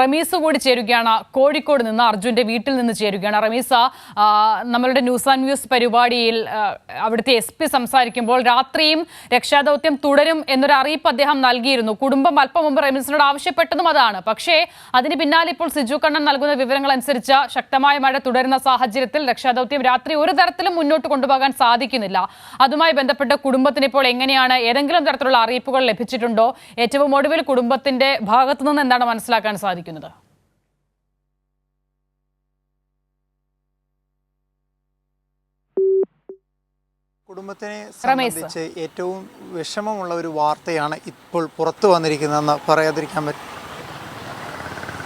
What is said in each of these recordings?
റമീസ് കൂടി ചേരുകയാണ്. കോഴിക്കോട് നിന്ന് അർജുന്റെ വീട്ടിൽ നിന്ന് ചേരുകയാണ്. റമീസ നമ്മളുടെ ന്യൂസ് ആൻഡ് വ്യൂസ് പരിപാടിയിൽ അവിടുത്തെ എസ് പി സംസാരിക്കുമ്പോൾ രാത്രിയും രക്ഷാദൗത്യം തുടരും എന്നൊരു അറിയിപ്പ് അദ്ദേഹം നൽകിയിരുന്നു. കുടുംബം അല്പം മുമ്പ് റമീസിനോട് ആവശ്യപ്പെട്ടതും അതാണ്. പക്ഷേ അതിന് പിന്നാലെ ഇപ്പോൾ സിജു കണ്ണൻ നൽകുന്ന വിവരങ്ങൾ അനുസരിച്ച് ശക്തമായ മഴ തുടരുന്ന സാഹചര്യത്തിൽ രക്ഷാദൗത്യം രാത്രി ഒരു തരത്തിലും മുന്നോട്ട് കൊണ്ടുപോകാൻ സാധിക്കുന്നില്ല. അതുമായി ബന്ധപ്പെട്ട് കുടുംബത്തിന് ഇപ്പോൾ എങ്ങനെയാണ് ഏതെങ്കിലും തരത്തിലുള്ള അറിയിപ്പുകൾ ലഭിച്ചിട്ടുണ്ടോ? ഏറ്റവും ഒടുവിൽ കുടുംബത്തിന്റെ ഭാഗത്തുനിന്ന് എന്താണ് മനസ്സിലാക്കാൻ സാധിക്കുന്നത് കുടുംബത്തിനെ സംബന്ധിച്ച് ഏറ്റവും വിഷമമുള്ള ഒരു വാർത്തയാണ് ഇപ്പോൾ പുറത്തു വന്നിരിക്കുന്നതെന്ന് പറയാതിരിക്കാൻ പറ്റും.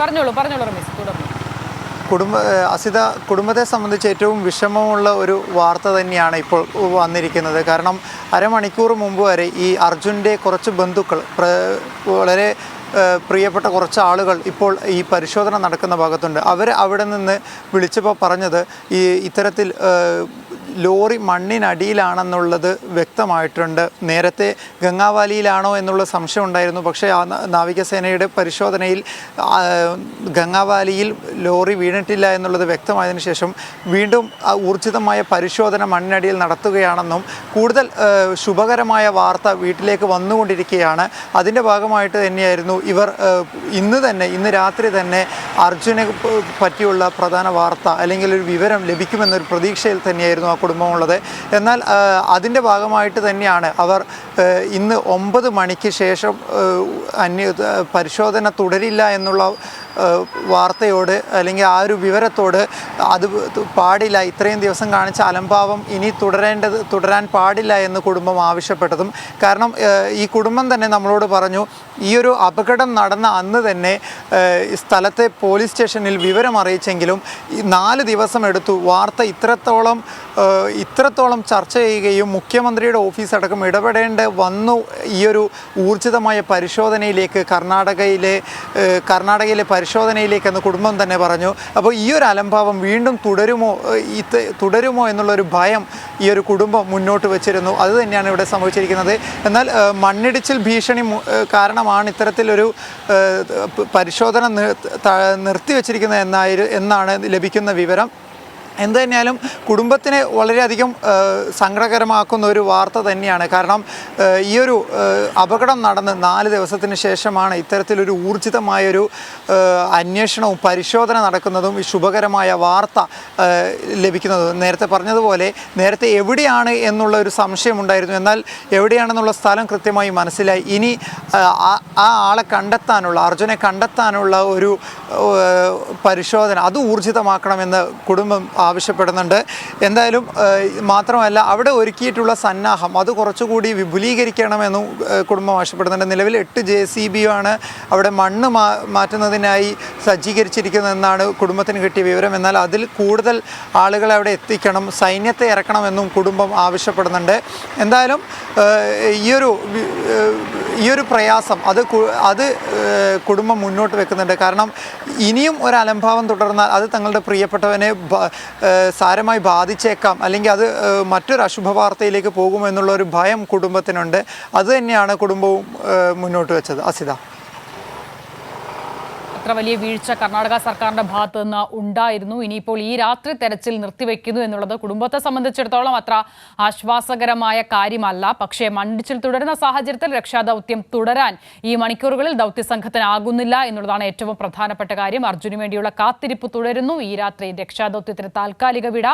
പറഞ്ഞോളൂ പറഞ്ഞോളൂ റമേശ് തുടർന്നു. കുടുംബ അസിത കുടുംബത്തെ സംബന്ധിച്ച് ഏറ്റവും വിഷമമുള്ള ഒരു വാർത്ത തന്നെയാണ് ഇപ്പോൾ വന്നിരിക്കുന്നത്. കാരണം അരമണിക്കൂർ മുമ്പ് വരെ ഈ അർജുന്റെ കുറച്ച് ബന്ധുക്കൾ വളരെ പ്രിയപ്പെട്ട കുറച്ച് ആളുകൾ ഇപ്പോൾ ഈ പരിശോധന നടക്കുന്ന ഭാഗത്തുണ്ട്. അവർ അവിടെ നിന്ന് വിളിച്ചപ്പോൾ പറഞ്ഞത് ഈ ഇത്തരത്തിൽ ലോറി മണ്ണിനടിയിലാണെന്നുള്ളത് വ്യക്തമായിട്ടുണ്ട്. നേരത്തെ ഗംഗാവാലിയിലാണോ എന്നുള്ള സംശയം ഉണ്ടായിരുന്നു. പക്ഷേ ആ നാവികസേനയുടെ പരിശോധനയിൽ ഗംഗാവാലിയിൽ ലോറി വീണിട്ടില്ല എന്നുള്ളത് വ്യക്തമായതിനു ശേഷം വീണ്ടും ഊർജിതമായ പരിശോധന മണ്ണിനടിയിൽ നടത്തുകയാണെന്നും കൂടുതൽ ശുഭകരമായ വാർത്ത വീട്ടിലേക്ക് വന്നുകൊണ്ടിരിക്കുകയാണ്. അതിന്റെ ഭാഗമായിട്ട് തന്നെയായിരുന്നു ഇവർ ഇന്ന് തന്നെ ഇന്ന് രാത്രി തന്നെ അർജുനെ പറ്റിയുള്ള പ്രധാന വാർത്ത അല്ലെങ്കിൽ ഒരു വിവരം ലഭിക്കുമെന്നൊരു പ്രതീക്ഷയിൽ തന്നെയായിരുന്നു ആ കുടുംബമുള്ളത്. എന്നാൽ അതിന്റെ ഭാഗമായിട്ട് തന്നെയാണ് അവർ ഇന്ന് ഒമ്പത് മണിക്ക് ശേഷം അന്യ പരിശോധന തുടരില്ല എന്നുള്ള വാർത്തയോട് അല്ലെങ്കിൽ ആ ഒരു വിവരത്തോട് അത് പാടില്ല. ഇത്രയും ദിവസം കാണിച്ച അലംഭാവം ഇനി തുടരേണ്ടത് തുടരാൻ പാടില്ല എന്ന് കുടുംബം ആവശ്യപ്പെട്ടതും. കാരണം ഈ കുടുംബം തന്നെ നമ്മളോട് പറഞ്ഞു ഈ ഒരു അപകടം നടന്ന അന്ന് തന്നെ സ്ഥലത്തെ പോലീസ് സ്റ്റേഷനിൽ വിവരം അറിയിച്ചെങ്കിലും നാല് ദിവസം എടുത്തു. വാർത്ത ഇത്രത്തോളം ഇത്രത്തോളം ചർച്ച ചെയ്യുകയും മുഖ്യമന്ത്രിയുടെ ഓഫീസ് അടക്കം ഇടപെടേണ്ട വന്നു ഈ ഒരു ഊർജിതമായ പരിശോധനയിലേക്ക് കർണാടകയിലെ കർണാടകയിലെ പരിശോധനയിലേക്ക് എന്ന് കുടുംബം തന്നെ പറഞ്ഞു. അപ്പോൾ ഈ ഒരു അലംഭാവം വീണ്ടും തുടരുമോ ഇത് തുടരുമോ എന്നുള്ളൊരു ഭയം ഈ ഒരു കുടുംബം മുന്നോട്ട് വെച്ചിരുന്നു. അത് തന്നെയാണ് ഇവിടെ സംഭവിച്ചിരിക്കുന്നത്. എന്നാൽ മണ്ണിടിച്ചിൽ ഭീഷണി കാരണമാണ് ഇത്തരത്തിലൊരു പരിശോധന നിർത്തിവെച്ചിരിക്കുന്നത് എന്നായി എന്നാണ് ലഭിക്കുന്ന വിവരം. എന്ത് തന്നെയാലും കുടുംബത്തിനെ വളരെയധികം സങ്കടകരമാക്കുന്ന ഒരു വാർത്ത തന്നെയാണ്. കാരണം ഈ ഒരു അപകടം നടന്ന് നാല് ദിവസത്തിന് ശേഷമാണ് ഇത്തരത്തിലൊരു ഊർജിതമായൊരു അന്വേഷണവും പരിശോധന നടക്കുന്നതും ഈ ശുഭകരമായ വാർത്ത ലഭിക്കുന്നതും. നേരത്തെ പറഞ്ഞതുപോലെ നേരത്തെ എവിടെയാണ് എന്നുള്ള ഒരു സംശയമുണ്ടായിരുന്നു എന്നാൽ എവിടെയാണെന്നുള്ള സ്ഥലം കൃത്യമായി മനസ്സിലായി. ഇനി ആ ആളെ കണ്ടെത്താനുള്ള അർജുനെ കണ്ടെത്താനുള്ള ഒരു പരിശോധന അത് ഊർജിതമാക്കണമെന്ന് കുടുംബം ആവശ്യപ്പെടുന്നുണ്ട്. എന്തായാലും മാത്രമല്ല അവിടെ ഒരുക്കിയിട്ടുള്ള സന്നാഹം അത് കുറച്ചുകൂടി വിപുലീകരിക്കണമെന്നും കുടുംബം ആവശ്യപ്പെടുന്നുണ്ട്. നിലവിൽ എട്ട് ജെ സി ബി ആണ് അവിടെ മണ്ണ് മാ മാറ്റുന്നതിനായി സജ്ജീകരിച്ചിരിക്കുന്നതെന്നാണ് കുടുംബത്തിന് കിട്ടിയ വിവരം. എന്നാൽ അതിൽ കൂടുതൽ ആളുകളെ അവിടെ എത്തിക്കണം സൈന്യത്തെ ഇറക്കണമെന്നും കുടുംബം ആവശ്യപ്പെടുന്നുണ്ട്. എന്തായാലും ഏഹ്, ഈ ഒരു പ്രയാസം അത് അത് കുടുംബം മുന്നോട്ട് വെക്കുന്നുണ്ട്. കാരണം ഇനിയും ഒരു അലംഭാവം തുടർന്നാൽ അത് തങ്ങളുടെ പ്രിയപ്പെട്ടവനെ സാരമായി ബാധിച്ചേക്കാം. അല്ലെങ്കിൽ അത് മറ്റൊരു അശുഭ വാർത്തയിലേക്ക് പോകുമെന്നുള്ള ഒരു ഭയം കുടുംബത്തിനുണ്ട്. അത് തന്നെയാണ് കുടുംബവും മുന്നോട്ട് വെച്ചത്. അസിത. അത്ര വലിയ വീഴ്ച കർണാടക സർക്കാരിന്റെ ഭാഗത്ത് നിന്ന് ഉണ്ടായിരുന്നു. ഇനിയിപ്പോൾ ഈ രാത്രി തെരച്ചിൽ നിർത്തിവെക്കുന്നു എന്നുള്ളത് കുടുംബത്തെ സംബന്ധിച്ചിടത്തോളം അത്ര ആശ്വാസകരമായ കാര്യമല്ല. പക്ഷേ മണ്ണിച്ചിൽ തുടരുന്ന സാഹചര്യത്തിൽ രക്ഷാദൗത്യം തുടരാൻ ഈ മണിക്കൂറുകളിൽ ദൗത്യസംഘത്തിനാകുന്നില്ല എന്നുള്ളതാണ് ഏറ്റവും പ്രധാനപ്പെട്ട കാര്യം. അർജുന് വേണ്ടിയുള്ള കാത്തിരിപ്പ് തുടരുന്നു. ഈ രാത്രി രക്ഷാദൗത്യത്തിന് താൽക്കാലിക വിട.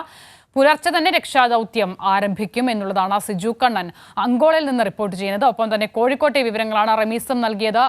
പുലർച്ചെ തന്നെ രക്ഷാദൗത്യം ആരംഭിക്കും എന്നുള്ളതാണ് സിജു കണ്ണൻ അങ്കോളയിൽ നിന്ന് റിപ്പോർട്ട് ചെയ്യുന്നത്. ഒപ്പം തന്നെ കോഴിക്കോട്ടെ വിവരങ്ങളാണ് റമീസും നൽകിയത്.